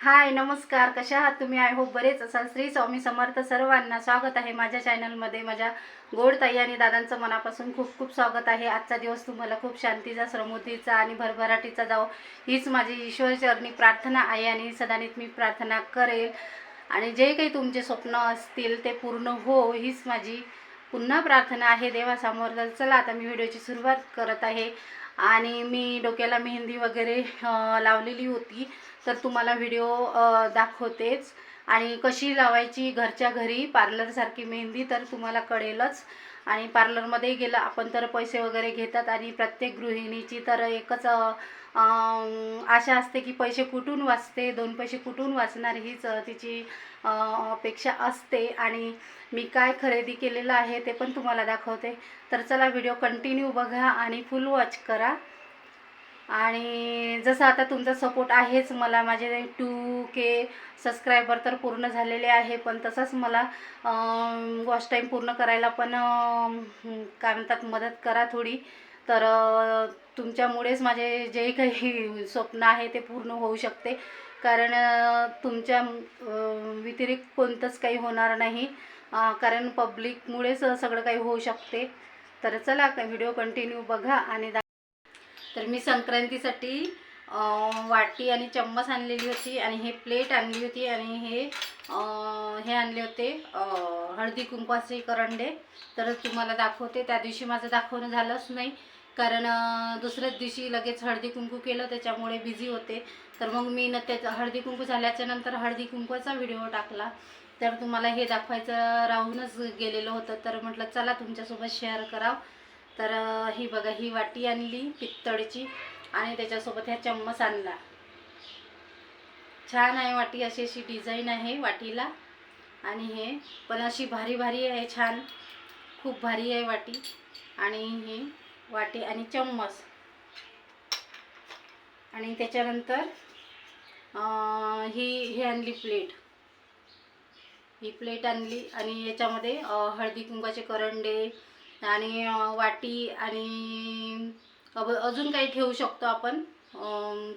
हाय नमस्कार. कशा आहात तुम्ही? आय होप बरेच असाल. श्री स्वामी समर्थ सर्वांना स्वागत आहे माझ्या चॅनलमध्ये माझ्या गोड ताई आणि दादांचं मनापासून खूप खूप स्वागत आहे. आजचा दिवस तुम्हाला खूप शांतीचा समृद्धीचा आणि भरभराटीचा जाओ हीच माझी ईश्वरचरणी प्रार्थना आहे आणि सदानीत मी प्रार्थना करेल. आणि जे काही तुमचे स्वप्न असतील ते पूर्ण हो हीच माझी पुन्हा प्रार्थना आहे. देवासमोर तर चला आता मी व्हिडिओची सुरुवात करत आहे. आणि मी डोक्याला मेहंदी वगैरे लावलेली होती. तर तुम्हाला व्हिडिओ दाखवतेच. आणि कशी लावायची घरच्या घरी पार्लरसारखी मेहंदी तर तुम्हाला कळेलच. आणि पार्लरमध्ये गेलं आपण तर पैसे वगैरे घेतात आणि प्रत्येक गृहिणीची तर एकच आशा असते की पैसे कुठून वाचते दोन पैसे कुठून वाचणार हीच तिची अपेक्षा असते. आणि मी काय खरेदी केलेलं आहे ते पण तुम्हाला दाखवते. तर चला व्हिडिओ कंटिन्यू बघा आणि फुल वॉच करा. आणि जसं आता तुमचा सपोर्ट आहेच मला माझे टू के सबस्क्रायबर तर पूर्ण झालेले आहे पण तसंच मला वॉच टाईम पूर्ण करायला पण काय म्हणतात मदत करा थोडी. तर तुमच्यामुळेच माझे जे काही स्वप्न आहे ते पूर्ण होऊ शकते. कारण तुमच्या व्यतिरिक्त कोणतंच काही होणार नाही. कारण पब्लिकमुळेच सगळं काही होऊ शकते. तर चला व्हिडिओ कंटिन्यू बघा आणि तर मी संक्रांतीसाठी वाटी आणि चम्मच आणलेली होती आणि हे प्लेट आणली होती आणि हे हे आणले होते हळदी कुंकवाचे करंडे. तर तुम्हाला दाखवते. त्या दिवशी माझं दाखवणं झालंच नाही. कारण दुसऱ्याच दिवशी लगेच हळदी कुंकू केलं त्याच्यामुळे बिझी होते. तर मग मी न त्याचा हळदी कुंकू झाल्याच्यानंतर हळदी कुंकूचा व्हिडिओ टाकला. तर तुम्हाला हे दाखवायचं राहूनच गेलेलं होतं. तर म्हटलं चला तुमच्यासोबत शेअर करावं. तर ही बघा ही वाटी आणली पित्तळची आणि त्याच्यासोबत ह्या चम्मच आणला. छान आहे वाटी अशी अशी डिझाईन आहे वाटीला. आणि हे पण अशी भारी भारी आहे छान. खूप भारी आहे वाटी. आणि हे वाटी आणि चम्मच. आणि त्याच्यानंतर ही ही आणली प्लेट. ही प्लेट आणली आणि याच्यामध्ये हळदी कुंकाचे करंडे आणि वाटी आणि अब- अजून काही ठेवू शकतो आपण.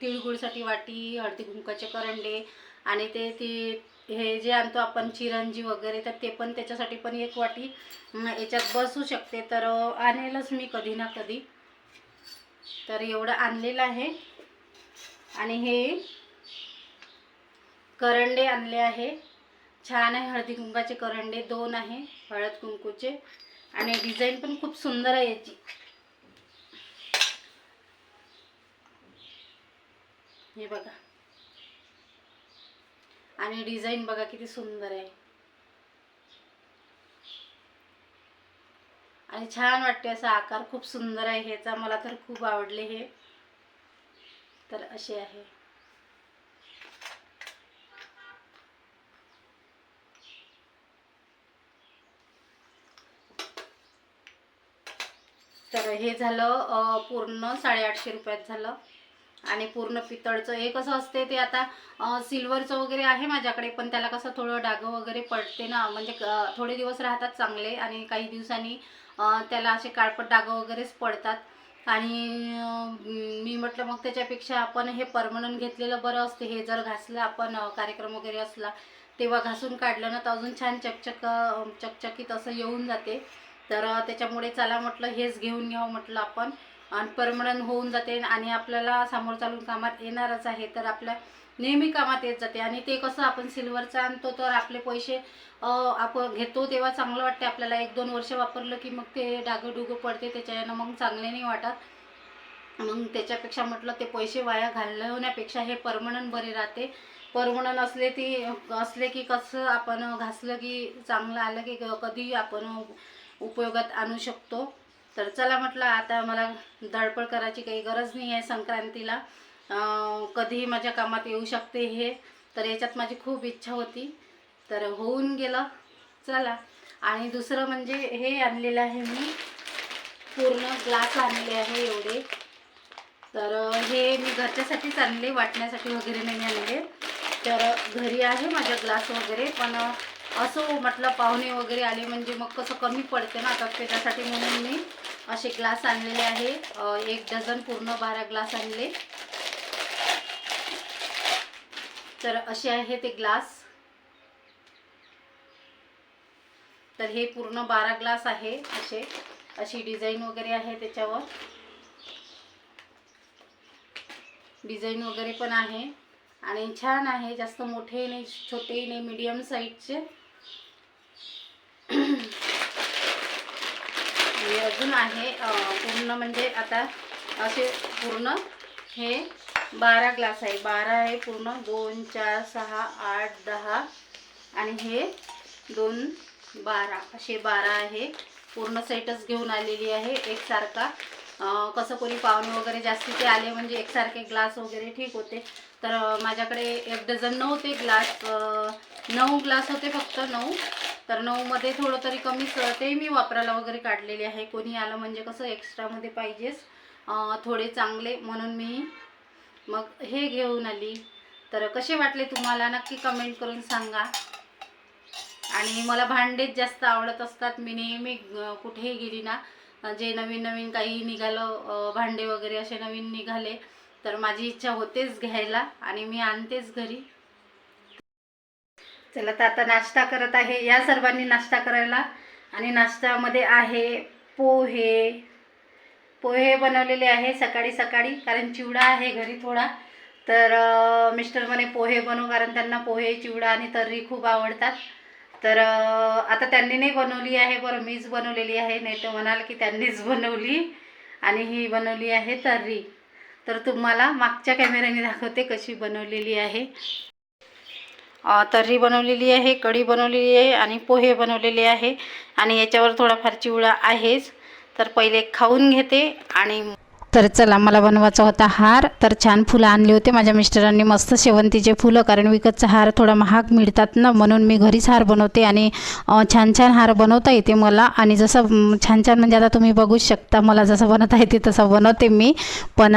तिळगुळसाठी वाटी हळदी कुंकाचे करंडे आणि ते ती हे जे आणतो आपण चिरंजी वगैरे तर ते पण त्याच्यासाठी पण एक वाटी याच्यात बसू शकते. तर आणेलच मी कधी ना कधी. तर एवढं आणलेलं आहे. आणि हे करंडे आणले आहे. छान आहे हळदी कुंकाचे करंडे दोन आहे हळद कुंकूचे. आणि डिझाईन पण खूप सुंदर आहे याची. हे बघा. आणि डिझाईन बघा किती सुंदर आहे. आणि छान वाटते असा आकार खूप सुंदर आहे ह्याचा. मला तर खूप आवडले हे. तर असे आहे. तर हे झालं पूर्ण साडेआठशे रुपयात झालं. आणि पूर्ण पितळचं हे कसं असते ते आता सिल्वरचं वगैरे आहे माझ्याकडे पण त्याला कसं थोडं डागं वगैरे पडते ना म्हणजे थोडे दिवस राहतात चांगले आणि काही दिवसांनी त्याला असे काळपट डागं वगैरेच पडतात. आणि मी म्हटलं मग त्याच्यापेक्षा आपण हे परमनंट घेतलेलं बरं असते. हे जर घासलं आपण कार्यक्रम वगैरे असला तेव्हा घासून काढलं ना तर अजून छान चकचक चकचकीत असं येऊन जाते. तर त्याच्यामुळे चला म्हटलं हेच घेऊन घ्यावं म्हटलं आपण. आणि परमनंट होऊन जाते आणि आपल्याला समोर चालून कामात येणारच आहे तर आपल्या नेहमी कामात येत जाते. आणि ते कसं आपण सिल्वरचं आणतो तर आपले पैसे आपण घेतो तेव्हा चांगलं वाटते. आपल्याला एक दोन वर्ष वापरलं की मग ते डागं डुगं पडते त्याच्यानं मग चांगले नाही वाटत. मग त्याच्यापेक्षा म्हटलं ते पैसे वाया घालवण्यापेक्षा हे परमनंट बरे राहते. परमनंट असले ती असले की कसं आपण घासलं की चांगलं आलं की कधी आपण उपयोगात आणू शकतो. तर चला म्हटलं आता मला धडपड करायची काही गरज नाही आहे संक्रांतीला. कधीही माझ्या कामात येऊ शकते हे. तर याच्यात माझी खूप इच्छा होती. तर होऊन गेलं. चला. आणि दुसरं म्हणजे हे आणलेलं आहे मी. पूर्ण ग्लास आणले आहे एवढे. तर हे मी घरच्यासाठीच आणले वाटण्यासाठी वगैरे नाही आणले. तर घरी आहे माझ्या ग्लास वगैरे पण असं म्हटलं पाहुणे वगैरे आले म्हणजे मग कसं कमी पडते ना तर त्याच्यासाठी म्हणून मी असे ग्लास आणलेले आहे. एक डझन पूर्ण बारा ग्लास आणले. तर असे आहे ते ग्लास. तर हे पूर्ण बारा ग्लास आहे असे. अशी डिझाईन वगैरे आहे त्याच्यावर. डिझाईन वगैरे पण आहे. आणि छान आहे. जास्त मोठे नाही छोटे नाही मीडियम साईजचे आणि अजून आहे पूर्ण म्हणजे आता असे पूर्ण हे बारा ग्लास आहे. बारा आहे पूर्ण दोन चार सहा आठ दहा आणि हे दोन बारा. असे बारा आहे. पूर्ण सेटच घेऊन आलेली आहे एकसारखा. कसं कोणी पाहुणे वगैरे जास्तीचे आले म्हणजे एकसारखे ग्लास वगैरे ठीक होते. तर माझ्याकडे एक डझन नव्हते ग्लास नऊ ग्लास होते फक्त नऊ. तर नऊमध्ये थोडं तरी कमीच ते मी वापरायला वगैरे काढलेले आहे. कोणी आलं म्हणजे कसं एक्स्ट्रामध्ये पाहिजेच थोडे चांगले म्हणून मी मग हे घेऊन आली. तर कसे वाटले तुम्हाला? नक्की कमेंट करून सांगा. आणि मला भांडेच जास्त आवडत असतात मी नेहमी कुठेही गेली ना जे नवीन नवीन काही निघालं भांडे वगैरे असे नवीन निघाले तर माझी इच्छा होतेच घ्यायला आणि मी आणतेच घरी. चला तर आता नाश्ता करत आहे. या सर्वांनी नाश्ता करायला. आणि नाश्त्यामध्ये आहे पोहे. पोहे बनवलेले आहे सकाळी सकाळी कारण चिवडा आहे घरी थोडा. तर मिस्टर म्हणे पोहे बनवू कारण त्यांना पोहे चिवडा आणि तर्री खूप आवडतात. तर आता त्यांनी नाही बनवली आहे बरं मीच बनवलेली आहे नाही तर म्हणाल की त्यांनीच बनवली आणि ही बनवली आहे तर्री. तर तुम्हाला मागच्या कॅमेऱ्याने दाखवते कशी बनवलेली आहे. तर्री बनवलेली आहे कढी बनवलेली आहे आणि पोहे बनवलेले आहे. आणि याच्यावर थोडाफार चिवडा आहेच. तर पहिले खाऊन घेते आणि तर चला मला बनवायचा होता हार. तर छान फुलं आणले होते माझ्या मिस्टरांनी. मस्त शेवंतीचे फुलं कारण विकतचा हार थोडा महाग मिळतात ना म्हणून मी घरीच हार बनवते आणि छान छान हार बनवता येते मला. आणि जसं छान छान म्हणजे आता तुम्ही बघूच शकता मला जसं बनवता येते तसं बनवते मी. पण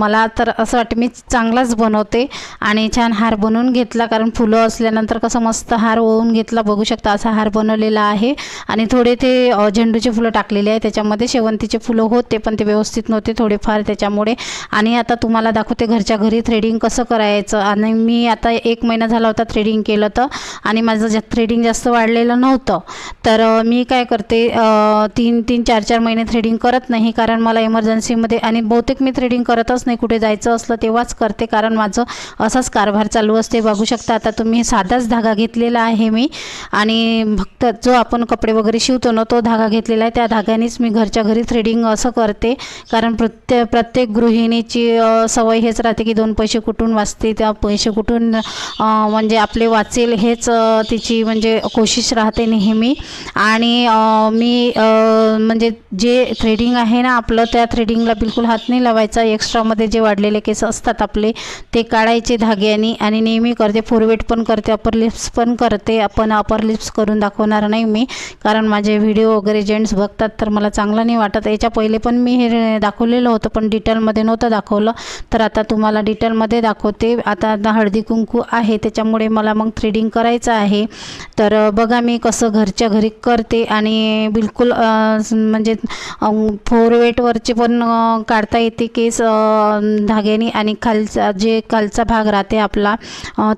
मला तर असं वाटतं मी चांगलाच बनवते आणि छान हार बनवून घेतला कारण फुलं असल्यानंतर कसं मस्त हार ओवून घेतला. बघू शकता असा हार बनवलेला आहे. आणि थोडे ते झेंडूचे फुलं टाकलेले आहे. त्याच्यामध्ये शेवंतीचे फुलं होते पण ते व्यवस्थित नव्हते थोडेफार त्याच्यामुळे. आणि आता तुम्हाला दाखवते घरच्या घरी थ्रेडिंग कसं करायचं. आणि मी आता एक महिना झाला होता थ्रेडिंग केलं तर. आणि माझं जा थ्रेडिंग जास्त वाढलेलं नव्हतं. तर मी काय करते तीन तीन चार चार महिने थ्रेडिंग करत नाही. कारण मला इमर्जन्सीमध्ये आणि बहुतेक मी थ्रेडिंग करतच नाही. कुठे जायचं असलं तेव्हाच करते. कारण माझं असाच कारभार चालू असते. बघू शकता आता तुम्ही साधाच धागा घेतलेला आहे मी. आणि फक्त जो आपण कपडे वगैरे शिवतो ना तो धागा घेतलेला आहे. त्या धाग्यानेच मी घरच्या घरी थ्रेडिंग असं करते. कारण कारण प्रत्ये प्रत्येक गृहिणीची सवय हेच राहते की दोन पैसे कुठून वाचते त्या पैसे कुठून म्हणजे आपले वाचेल हेच तिची म्हणजे कोशिश राहते नेहमी. आणि मी म्हणजे जे थ्रेडिंग आहे ना आपलं त्या थ्रेडिंगला बिलकुल हात नाही लावायचा. एक्स्ट्रामध्ये जे वाढलेले केस असतात आपले ते काढायचे धाग्याने आणि नेहमी करते. फोरवेट पण करते अपर लिप्स पण करते. आपण अपर लिप्स करून दाखवणार नाही मी. कारण माझे व्हिडिओ वगैरे जेंट्स बघतात तर मला चांगलं नाही वाटत. याच्या पहिले पण मी हे दाखवलेलं होतं पण डिटेलमध्ये नव्हतं दाखवलं. तर आता तुम्हाला डिटेलमध्ये दाखवते. आता आता हळदी कुंकू आहे त्याच्यामुळे मला मग थ्रेडिंग करायचं आहे. तर बघा मी कसं घरच्या घरी करते आणि बिलकुल म्हणजे फोर वेटवरचे पण काढता येते केस धाग्याने. आणि खालचा जे खालचा भाग राहते आपला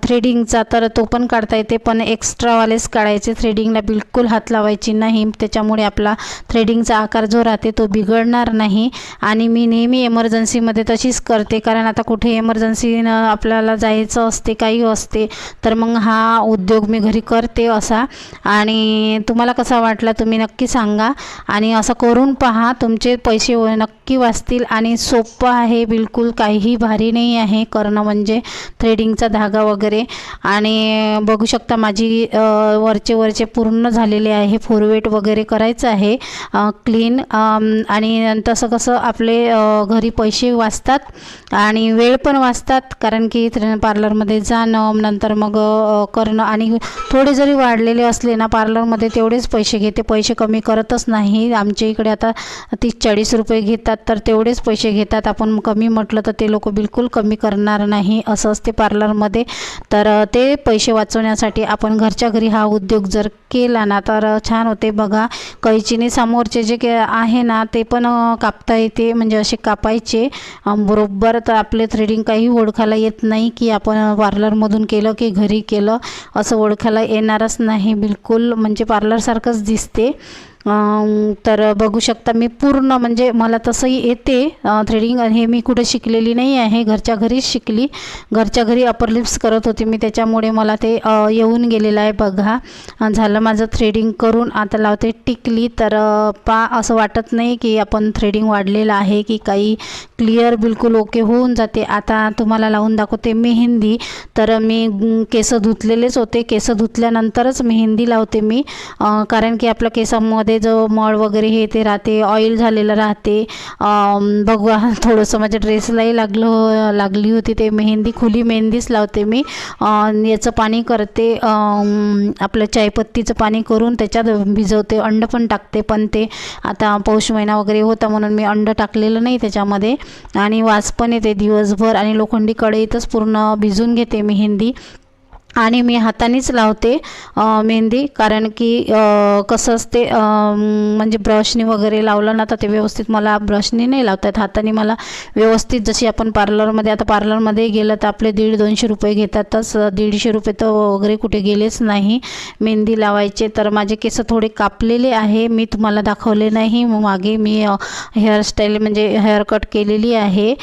थ्रेडिंगचा तर तो पण काढता येते. पण एक्स्ट्रावालेच काढायचे. थ्रेडिंगला बिलकुल हात लावायची नाही. त्याच्यामुळे आपला थ्रेडिंगचा आकार जो राहते तो बिघडणार नाही. आणि मी नेहमी एमर्जन्सीमध्ये तशीच करते. कारण आता कुठे एमर्जन्सीनं आपल्याला जायचं असते काही असते तर मग हा उद्योग मी घरी करते असा. आणि तुम्हाला कसा वाटला तुम्ही नक्की सांगा. आणि असं करून पहा तुमचे पैसे नक्की वाचतील. आणि सोपं आहे बिलकुल काहीही भारी नाही आहे करणं म्हणजे थ्रेडिंगचा धागा वगैरे. आणि बघू शकता माझी वरचे वरचे पूर्ण झालेले आहे फोरवेट वगैरे करायचं आहे क्लीन आणि तसं कसं आपले घरी पैसे वाचतात आणि वेळ पण वाचतात कारण की पार्लरमध्ये जाणं नंतर मग करणं आणि थोडे जरी वाढलेले असले ना पार्लरमध्ये तेवढेच पैसे घेते. पैसे कमी करतच नाही. आमच्या इकडे आता तीस चाळीस रुपये घेतात तर तेवढेच पैसे घेतात. आपण कमी म्हटलं तर ते लोक बिलकुल कमी करणार नाही असं असते पार्लरमध्ये. तर ते पैसे वाचवण्यासाठी आपण घरच्या घरी हा उद्योग जर केला ना तर छान होते. बघा कैचीने समोरचे जे के आहे ना ते पण कापता येते ते म्हणजे असे कापायचे. बरोबर तर आपले थ्रेडिंग काही ओळखायला येत नाही की आपण पार्लरमधून केलं की घरी केलं असं ओळखायला येणारच नाही. बिलकुल म्हणजे पार्लरसारखंच दिसते. तर बघू शकता मी पूर्ण म्हणजे मला तसंही येते थ्रेडिंग हे मी कुठे शिकलेली नाही आहे घरच्या घरीच शिकली. घरच्या घरी अपर लिप्स करत होते मी त्याच्यामुळे मला ते येऊन गेलेलं आहे बघा. झालं माझं थ्रेडिंग करून आता लावते टिकली तर पा असं वाटत नाही की आपण थ्रेडिंग वाढलेलं आहे की काही क्लिअर बिलकुल ओके होऊन जाते. आता तुम्हाला लावून दाखवते मेहंदी तर मी केस धुतलेलेच होते. केस धुतल्यानंतरच मेहंदी लावते मी कारण की आपल्या केसामध्ये जो मळ वगैरे हे ते राहते ऑइल झालेलं राहते. अं, थोडंसं माझ्या ड्रेसलाही लागलं लागली होती ते मेहंदी खुली मेहंदीच लावते मी. याचं पाणी करते आपलं चायपत्तीचं पाणी करून त्याच्यात भिजवते अंड पण टाकते पण ते आता पौष महिना वगैरे होता म्हणून मी अंड टाकलेलं नाही त्याच्यामध्ये. आणि वास पण येते दिवसभर आणि लोखंडी कढईतच पूर्ण भिजून घेते मेहंदी. आणि मी हातानेच लावते मेहंदी. कारण की कसं असते म्हणजे ब्रशने वगैरे लावलं ना तर ते व्यवस्थित मला ब्रशने नाही लावतात हाताने मला व्यवस्थित जशी आपण पार्लरमध्ये आता पार्लरमध्ये गेलं तर आपले दीड दोनशे रुपये घेतातच. दीडशे रुपये तर वगैरे कुठे गेलेच नाही. मेहंदी लावायचे तर माझे केस थोडे कापलेले आहे. मी तुम्हाला दाखवले नाही. मागे मी हेअरस्टाईल म्हणजे हेअर कट केलेली आहे.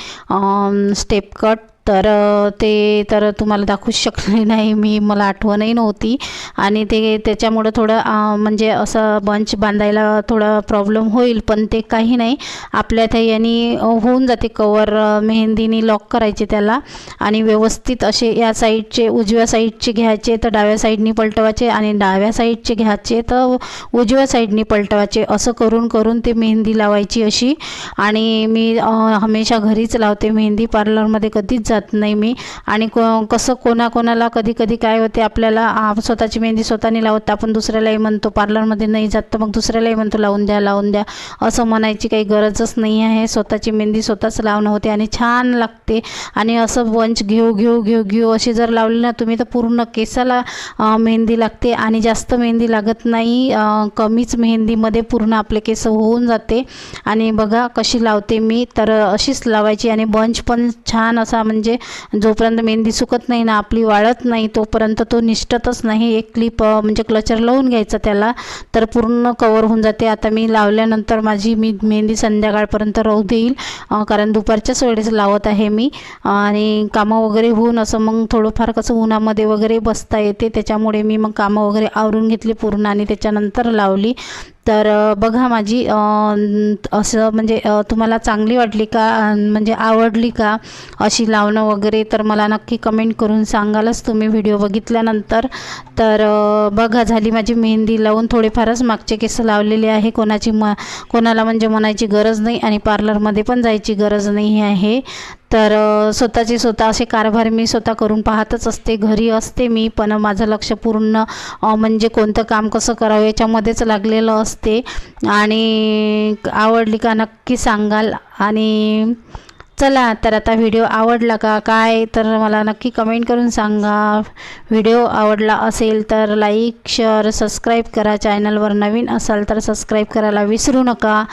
स्टेप कट तर ते तर तुम्हाला दाखवूच शकले नाही. मी मला आठवणही नव्हती. आणि ते त्याच्यामुळं थोडं म्हणजे असं बंच बांधायला थोडा प्रॉब्लेम होईल पण ते काही नाही. आपल्या त्या यानी होऊन जाते कवर मेहंदीनी लॉक करायचे त्याला. आणि व्यवस्थित असे या साईडचे उजव्या साईडचे घ्यायचे तर डाव्या साईडनी पलटवायचे आणि डाव्या साईडचे घ्यायचे तर उजव्या साईडनी पलटवायचे. असं करून करून ते मेहंदी लावायची अशी. आणि मी हमेशा घरीच लावते मेहंदी पार्लरमध्ये कधीच जात नाही मी. आणि को कसं कोणाकोणाला कधी कधी काय होते आपल्याला स्वतःची मेहंदी स्वतःने लावत आपण दुसऱ्यालाही म्हणतो पार्लरमध्ये नाही जात तर मग दुसऱ्यालाही म्हणतो लावून द्या लावून द्या. असं म्हणायची काही गरजच नाही आहे. स्वतःची मेहंदी स्वतःच लावणं होते आणि छान लागते. आणि असं बंच घेऊ घेऊ घेऊ घेऊ अशी जर लावली ना तुम्ही तर पूर्ण केसाला मेहंदी लागते. आणि जास्त मेहंदी लागत नाही. कमीच मेहंदीमध्ये पूर्ण आपले केस होऊन जाते. आणि बघा कशी लावते मी. तर अशीच लावायची आणि बंच पण छान असा म्हणजे म्हणजे जोपर्यंत मेहंदी सुकत नाही ना आपली वाळत नाही तोपर्यंत तो निष्ठतच नाही. एक क्लिप म्हणजे क्लचर लावून घ्यायचा त्याला तर पूर्ण कवर होऊन जाते. आता मी लावल्यानंतर माझी मी मेहंदी संध्याकाळपर्यंत राहू देईल कारण दुपारच्याच वेळेस लावत आहे मी. आणि कामं वगैरे होऊन असं मग थोडंफार कसं उन्हामध्ये वगैरे बसता येते. त्याच्यामुळे मी मग कामं वगैरे आवरून घेतली पूर्ण आणि त्याच्यानंतर लावली. तर बघा माझी असं म्हणजे तुम्हाला चांगली वाटली का म्हणजे आवडली का अशी लावणं वगैरे तर मला नक्की कमेंट करून सांगालच. तुम्ही व्हिडिओ बघितल्यानंतर. तर बघा झाली माझी मेहंदी लावून थोडेफारच मागचे केस लावलेले आहे. कोणाची म कोणाला म्हणजे म्हणायची गरज नाही आणि पार्लरमध्ये पण जायची गरज नाही आहे. तर स्वतःचे स्वतःची स्वतः असे कारभार मी स्वतः करून पाहतच असते. घरी असते मी पण माझं लक्ष पूर्ण म्हणजे कोणतं काम कसं करावं याच्यामध्येच लागलेलं असते. आणि आवडली का नक्की सांगाल. आणि चला तर आता व्हिडिओ आवडला का काय तर मला नक्की कमेंट करून सांगा. व्हिडिओ आवडला असेल तर लाईक शेअर सबस्क्राईब करा. चॅनलवर नवीन असाल तर सबस्क्राईब करायला विसरू नका.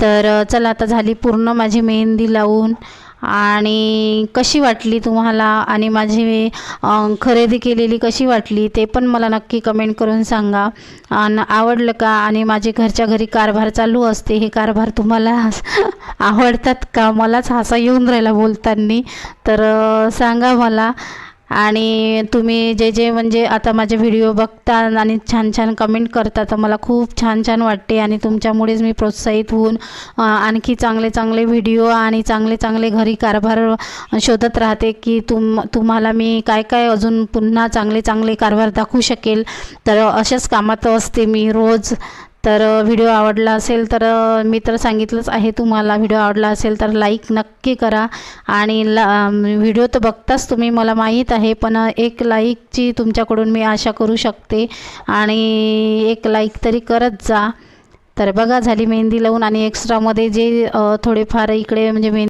तर चला आता झाली पूर्ण माझी मेहंदी लावून. आणि कशी वाटली तुम्हाला? आणि माझी खरेदी केलेली कशी वाटली? ते पण मला नक्की कमेंट करून सांगा. आणि आवडलं का? आणि माझे घरच्या घरी कारभार चालू असते हे कारभार तुम्हाला आवडतात का? मलाच हसा येऊन राहिला बोलताना. तर सांगा मला. आणि तुम्ही जे जे म्हणजे आता माझे व्हिडिओ बघता आणि छान छान कमेंट करता तर मला खूप छान छान वाटते आणि तुमच्यामुळेच मी प्रोत्साहित होऊन आणखी चांगले चांगले व्हिडिओ आणि चांगले चांगले घरी कारभार शोधत राहते की तुम तुम्हाला मी काय काय अजून पुन्हा चांगले चांगले कारभार दाखवू शकेल. तर अशाच कामात असते मी रोज. तर व्हिडिओ आवडला असेल तर मी तर सांगितलंच आहे तुम्हाला व्हिडिओ आवडला असेल तर लाईक नक्की करा. आणि ला व्हिडिओ तर बघताच तुम्ही मला माहीत आहे पण एक लाईकची तुमच्याकडून मी आशा करू शकते. आणि एक लाईक तरी करत जा. तर बघा झाली मेहंदी लावून आणि एक्स्ट्रामध्ये जे थोडेफार इकडे म्हणजे मेहंदी